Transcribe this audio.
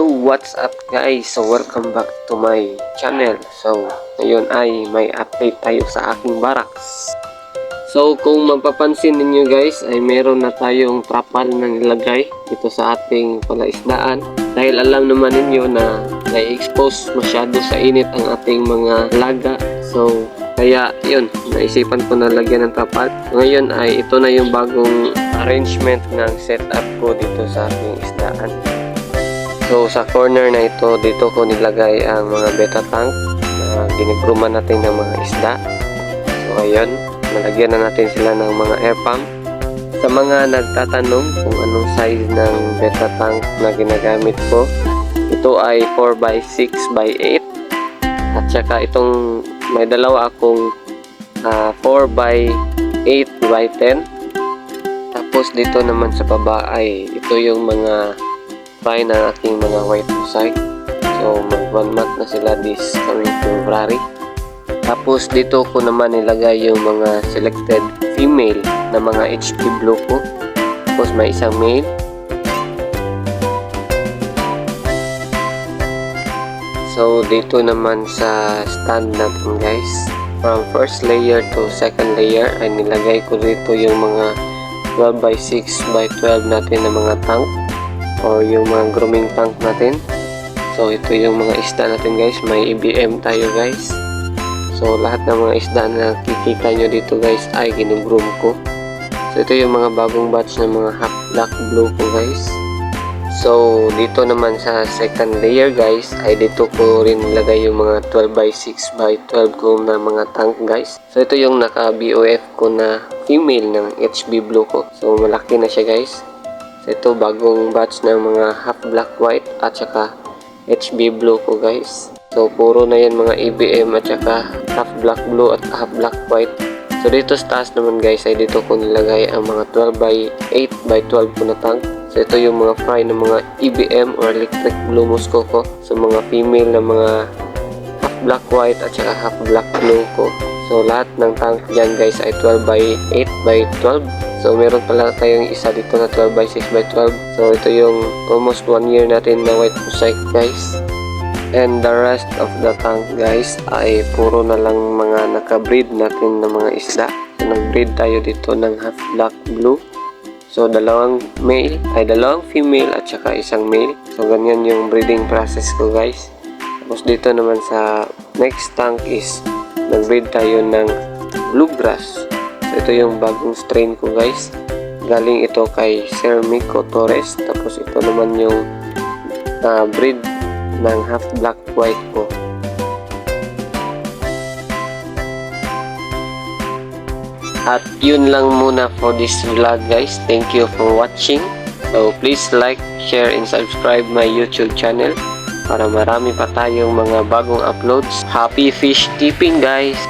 what's up guys? So, welcome back to my channel. So, ngayon ay may update tayo sa aking barracks. So, kung mapapansin ninyo guys, ay meron na tayong trapal na nilagay dito sa ating palaisdaan. Dahil alam naman ninyo na na-expose masyado sa init ang ating mga laga. So, kaya yun, naisipan ko na lagyan ng trapal. Ngayon ay ito na yung bagong arrangement ng setup ko dito sa ating isdaan. So sa corner na ito, dito ko nilagay ang mga beta tank na ginigruman natin ng mga isda. So ayun, nalagyan na natin sila ng mga air pump. Sa mga nagtatanong kung anong size ng beta tank na ginagamit ko, ito ay 4x6 by 8 at saka itong may dalawa akong ah, 4x8 by 10 tapos dito naman sa baba ay ito yung mga fry ng aking mga white mosaic. So mag one month na sila this coming February. Tapos dito ko naman nilagay yung mga selected female na mga HP blue ko. Tapos may isang male. So dito naman sa stand natin guys. From first layer to second layer ay nilagay ko dito yung mga 12 by 6 by 12 natin na mga tank or yung mga grooming tank natin. So ito yung mga isda natin guys, may EBM tayo guys. So lahat ng mga isda na nakikita nyo dito guys ay ginugroom ko. So ito yung mga bagong batch ng mga half black blue ko guys. So dito naman sa second layer guys ay dito ko rin nilagay yung mga 12 by 6 by 12 ko na mga tank guys. So ito yung naka BOF ko na female ng HB blue ko. So malaki na siya guys. Ito bagong batch ng mga half black white at saka HB blue ko guys. So puro na yan mga EBM at saka half black blue at half black white. So dito sa taas naman guys ay dito ko nilagay ang mga 12 by 8 by 12 ko na tank. So ito yung mga fry ng mga EBM or electric blue Moscow ko. So mga female na mga half black white at saka half black blue ko. So lahat ng tank dyan guys ay 12 by 8 by 12. So meron pala tayong isa dito na 12 by 6 by 12. So ito yung almost 1 year natin na white mosaic guys. And the rest of the tank guys ay puro na lang mga nakabreed natin na mga isda. So nagbreed tayo dito ng half black blue. So dalawang male ay dalawang female at saka isang male. So ganyan yung breeding process ko guys. Tapos dito naman sa next tank is nagbreed tayo ng bluegrass. Ito yung bagong strain ko guys. Galing ito kay Sir Miko Torres. Tapos ito naman yung ah, breed ng half black white ko. At yun lang muna for this vlog guys. Thank you for watching. So please like, share, and subscribe my YouTube channel para marami pa tayong mga bagong uploads. Happy fish keeping guys!